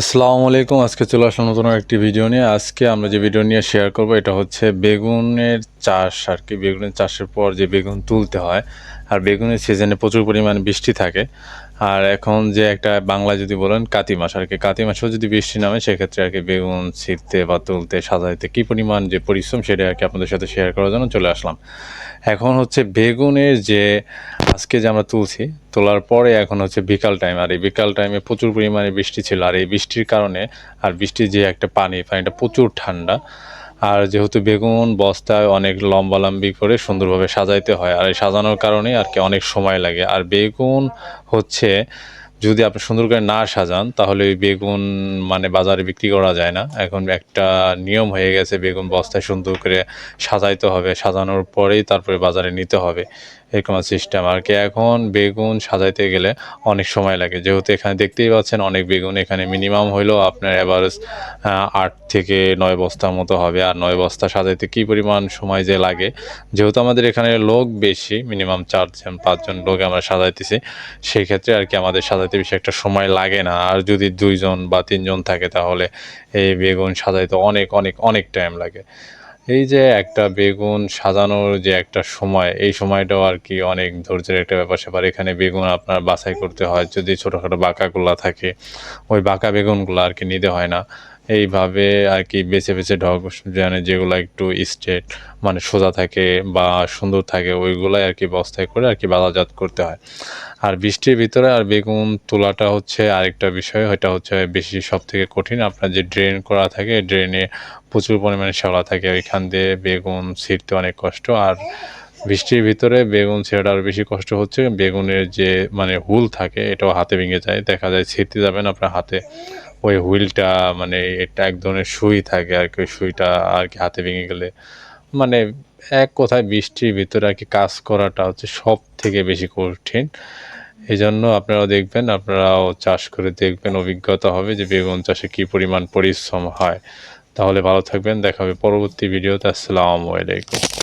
আসসালামু আলাইকুম। আজকে চলে আসলাম নতুন একটি ভিডিও নিয়ে। আজকে আমরা যে ভিডিও নিয়ে শেয়ার করব, এটা হচ্ছে বেগুনের চাষ আর কি। বেগুনের চাষের পর যে বেগুন তুলতে হয়, আর বেগুনের সিজনে প্রচুর পরিমাণে বৃষ্টি থাকে। আর এখন যে একটা বাংলা যদি বলেন, কাতি মাস আর কি। কাতি মাসেও যদি বৃষ্টি নামে, সেক্ষেত্রে আর কি বেগুন ছিঁড়তে বা তুলতে, সাজাইতে কী পরিমাণ যে পরিশ্রম, সেটা আর কি আপনাদের সাথে শেয়ার করার জন্য চলে আসলাম। এখন হচ্ছে বেগুনের যে আজকে যে আমরা তুলছি, তোলার পরে এখন হচ্ছে বিকাল টাইম আর এই বিকাল টাইমে প্রচুর পরিমাণে বৃষ্টি ছিল। আর এই বৃষ্টির কারণে আর বৃষ্টির যে একটা পানি, পানিটা প্রচুর ঠান্ডা। আর যেহেতু বেগুন বস্তায় অনেক লম্বা লম্বি করে সুন্দরভাবে সাজাইতে হয়, আর এই সাজানোর কারণে আর কি অনেক সময় লাগে। আর বেগুন হচ্ছে যদি আপনি সুন্দর করে না সাজান, তাহলে ওই বেগুন মানে বাজারে বিক্রি করা যায় না। এখন একটা নিয়ম হয়ে গেছে, বেগুন বস্তায় সুন্দর করে সাজাইতে হবে। সাজানোর পরেই তারপরে বাজারে নিতে হবে। এরকম সিস্টেম আর কি এখন বেগুন সাজাইতে গেলে অনেক সময় লাগে। যেহেতু এখানে দেখতেই পাচ্ছেন অনেক বেগুন এখানে মিনিমাম হইলেও আপনার অ্যাভারেজ আট থেকে নয় বস্তার মতো হবে। আর নয় বস্তা সাজাইতে কী পরিমাণ সময় যে লাগে? যেহেতু আমাদের এখানে লোক বেশি মিনিমাম চারজন, পাঁচজন লোক আমরা সাজাইতেছি, সেই ক্ষেত্রে আর কি আমাদের সাজাইতে বেশি একটা সময় লাগে না। আর যদি দুইজন বা তিনজন থাকে তাহলে এই বেগুন সাজাইতে অনেক অনেক অনেক টাইম লাগে। এই যে একটা বেগুন সাজানোর যে একটা সময়, এই সময়টাও আর কি অনেক ধৈর্যের একটা ব্যাপার স্যাপার। এখানে বেগুন আপনার বাছাই করতে হয়। যদি ছোটোখাটো বাঁকাগুলা থাকে, ওই বাঁকা বেগুনগুলো আর কি নিতে হয় না। এইভাবে আর কি বেছে বেছে ঢক মানে যেগুলো একটু স্ট্রেট মানে সোজা থাকে বা সুন্দর থাকে, ওইগুলাই আর কি বস্তায় করে আর কি বাজারজাত করতে হয়। আর বৃষ্টির ভিতরে আর বেগুন তোলাটা হচ্ছে আরেকটা বিষয় এটা হচ্ছে বেশি সব থেকে কঠিন। আপনার যে ড্রেন করা থাকে ড্রেনে প্রচুর পরিমাণে শ্যাওলা থাকে, ওইখান দিয়ে বেগুন ছিঁড়তে অনেক কষ্ট। আর বৃষ্টির ভিতরে বেগুন ছেঁড়াটা আরও বেশি কষ্ট হচ্ছে। বেগুনের যে মানে হুল থাকে, এটাও হাতে ভেঙে যায়, দেখা যায় ছিঁড়তে যাবেন আপনার হাতে। ওই হুইলটা মানে এটা এক ধরনের সুই থাকে আর কি, ওই সুইটা আর কি হাতে ভেঙে গেলে। মানে এক কথায় বৃষ্টির ভিতরে আর কি কাজ করাটা হচ্ছে সব থেকে বেশি কঠিন। এই জন্য আপনারাও দেখবেন, আপনারাও চাষ করে দেখবেন অভিজ্ঞতা হবে যে বেগুন চাষে কী পরিমাণ পরিশ্রম হয়। তাহলে ভালো থাকবেন, দেখা হবে পরবর্তী ভিডিওতে। আসসালামু আলাইকুম।